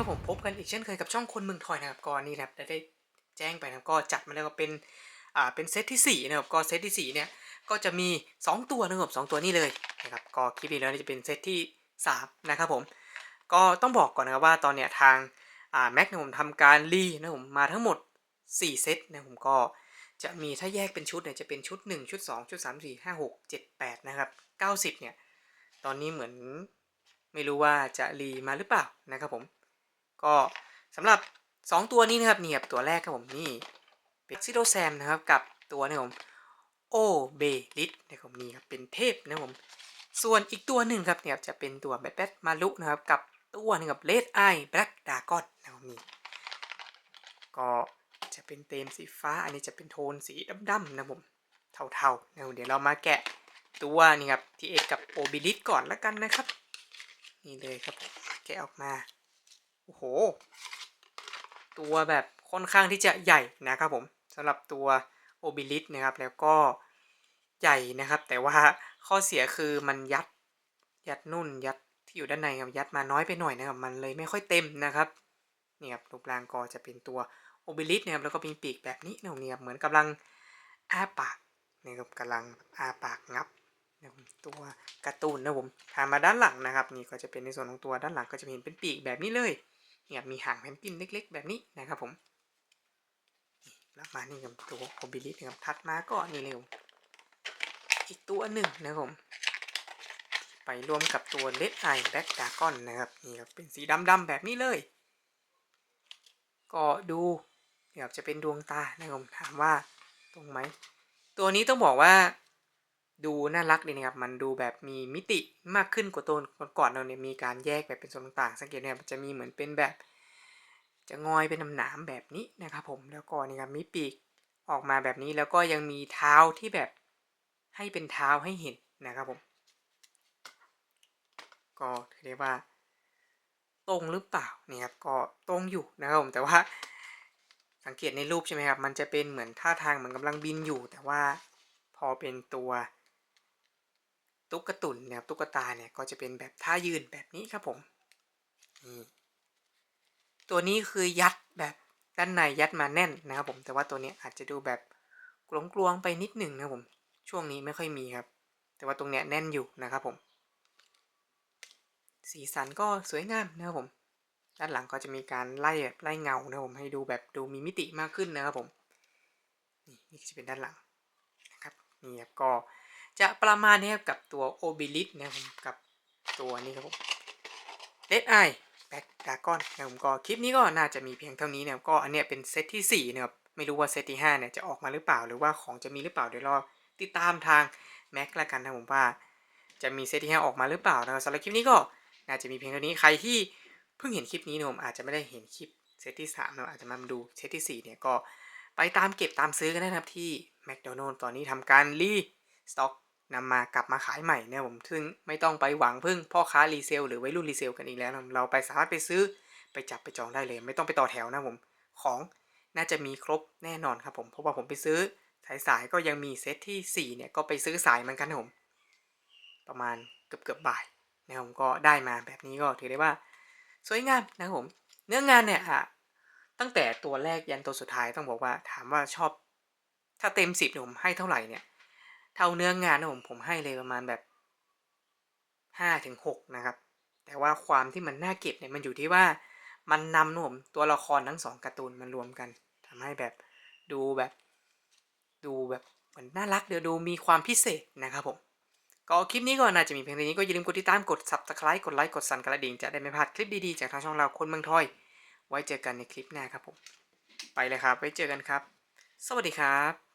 ครับผมพบกันอีกเช่นเคยกับช่องคนเมืองทอยนะครับก่อนนี้นะครับได้แจ้งไปนะครับก็จัดมาแล้วก็เป็นอ่าเป็นเซตที่สี่นะครับก็เซตที่สี่เนี่ยก็จะมี 2 ตัวนะครับสองตัวนี้เลยนะครับก็คลิปนี้แล้วจะเป็นเซตที่สามนะครับผมก็ต้องบอกก่อนนะครับว่าตอนเนี้ยทางอ่าแม็กนะผมทำการรีนะผมมาทั้งหมด 4 เซตนะผมก็จะมีถ้าแยกเป็นชุดเนี่ยจะเป็นชุด 1 ชุด 2 ชุด 3 4 5 6 7 8 นะครับ 90 เนี่ย ตอนนี้เหมือนไม่รู้ว่าจะรีมาหรือเปล่านะครับผม ก็สำหรับ 2 ตัวนี้นะครับเนี่ครับตัวแรกครับผมนี่เป็นซิโดแซมนะครับกับตัวนี่ผมโอเบลิสนะครับผมนี่ครับเป็นเทพนะครับผมส่วนอีกตัวหนึ่งครับเนี่ยจะเป็นตัวแบทแบทมาลุนะครับกับตัวนึงกับเลดไอแบล็กดากอนนะครับนี่ก็จะเป็นเต็มสีฟ้า อันนี้จะเป็นโทนสีดำๆนะครับผมเทาๆนะเดี๋ยวเรามาแกะตัวนี่ครับทีเอกับโอเบลิสก่อนแล้วกันนะครับ นี่เลยครับผมแกะออกมา อ้โห ตัวแบบค่อนข้างที่จะใหญ่นะครับผมสำหรับตัวโอบิลิสนะครับ แล้วก็ใหญ่นะครับ แต่ว่าข้อเสียคือมันยัดยัดนุ่นยัดที่อยู่ด้านในครับยัดมาน้อยไปหน่อยนะครับ มันเลยไม่ค่อยเต็มนะครับนี่ครับรูปร่างก็จะเป็นตัวโอบิลิสนะครับแล้วก็มีปีกแบบนี้นะครับเนี่ยเหมือนกำลังอ้าปากนะครับกำลังอ้าปากงับนะครับตัวการ์ตูนนะผมถามมาด้านหลังนะครับ นี่ก็จะเป็นในส่วนของตัวด้านหลังก็จะเห็นเป็นปีกแบบนี้เลย เนี่ยมีหางแพนกินเล็กๆ แบบนี้นะครับผมแล้วมานี่กับตัวโอบิลิสนะครับถัดมาก็นี่เลยผมอีกตัวหนึ่งนะครับผมไปรวมกับตัวเลดไอแบ็กดากอนนะครับนี่ครับเป็นสีดำๆแบบนี้เลย ก็ดูเนี่ยครับจะเป็นดวงตานะครับผมถามว่าตรงไหม ตัวนี้ต้องบอกว่า ดูน่ารักดีนะครับ มันดูแบบมีมิติมากขึ้นกว่าตัวก่อนเราเนี่ยมีการแยกแบบเป็นส่วนต่างๆ สังเกตเนี่ยมันจะมีเหมือนเป็นแบบ จะงอยเป็นหนามๆแบบนี้นะครับผมแล้วก็นี่ครับมีปีกออกมาแบบนี้แล้วก็ยังมีเท้าที่แบบให้เป็นเท้าให้เห็นนะครับผม ก็ถือได้ว่า ตรงหรือเปล่านี่ครับก็ตรงอยู่นะครับผมแต่ว่าสังเกตในรูปใช่ไหมครับ มันจะเป็นเหมือนท่าทางเหมือนกำลังบินอยู่ แต่ว่าพอเป็นตัว ตุ๊กตุนเนี่ยตุ๊กตาเนี่ยก็จะเป็นแบบท่ายืนแบบนี้ครับผมนี่ตัวนี้คือยัดแบบด้านในยัดมาแน่นนะครับผมแต่ว่าตัวนี้อาจจะดูแบบกลวงๆไปนิดหนึ่งนะครับผมช่วงนี้ไม่ค่อยมีครับ แต่ว่าตรงเนี้ยแน่นอยู่นะครับผม สีสันก็สวยงามนะครับผม ด้านหลังก็จะมีการไล่แบบไล่เงานะครับผมให้ดูแบบดูมีมิติมากขึ้นนะครับผมนี่นี่จะเป็นด้านหลังนะครับนี่ครับก็ จะประมาณนี้ครับกับตัวโอบิลิสนะครับกับตัวนี้ครับผมเลดไอแบ็กดากอนนะครับผมก็คลิปนี้ก็น่าจะมีเพียงเท่านี้นะครับก็อันเนี้ยเป็นเซตที่ 4 นะครับ ไม่รู้ว่าเซตที่5เนี่ยจะออกมาหรือเปล่า หรือว่าของจะมีหรือเปล่าเดี๋ยวรอติดตามทางแม็กละกันนะผมว่า จะมีเซตที่5ออกมาหรือเปล่านะครับสำหรับคลิปนี้ก็น่าจะมีเพียงเท่านี้ใครที่เพิ่งเห็นคลิปนี้นะผมอาจจะไม่ได้เห็นคลิปเซตที่3นะอาจจะมาดูเซตที่ 4 เนี่ยก็ไปตามเก็บตามซื้อกันนะครับที่แมคโดนัลล์ตอนนี้ทำการรี สต็อกนำมากลับมาขายใหม่เนี่ยผมซึ่งไม่ต้องไปหวังพึ่งพ่อค้ารีเซลหรือวัยรุ่นรีเซลกันอีกแล้วนะเราไปสามารถไปซื้อไปจับไปจองได้เลย ไม่ต้องไปต่อแถวนะผมของน่าจะมีครบแน่นอนครับผมเพราะว่าผมไปซื้อสายสายก็ยังมีเซตที่4เนี่ยก็ไปซื้อสายเหมือนกันนะผม ประมาณเกือบเกือบบ่ายนะครับผมก็ได้มาแบบนี้ก็ถือได้ว่าสวยงามนะครับผม เนื้องานเนี่ยอะตั้งแต่ตัวแรกยันตัวสุดท้ายต้องบอกว่าถามว่าชอบ ถ้าเต็มสิบผมให้เท่าไหร่เนี่ย เท่าเนื้องานนะผมผมให้เลยประมาณแบบห้าถึงหกนะครับ แต่ว่าความที่มันน่าเก็บเนี่ยมันอยู่ที่ว่ามันนำนะผมตัวละครทั้งสองการ์ตูนมันรวมกันทำให้แบบดูแบบ ดูแบบเหมือนน่ารักเดี๋ยวดูมีความพิเศษนะครับผมก็คลิปนี้ก็น่าจะมีเพียงเท่านี้ก็อย่าลืมกดติดตามกด subscribe กดไลค์กดสั่นกระดิ่งจะได้ไม่พลาดคลิปดีๆจากทางช่องเราคนเมืองทอย ไว้เจอกันในคลิปหน้าครับผม ไปเลยครับไว้เจอกันครับ สวัสดีครับ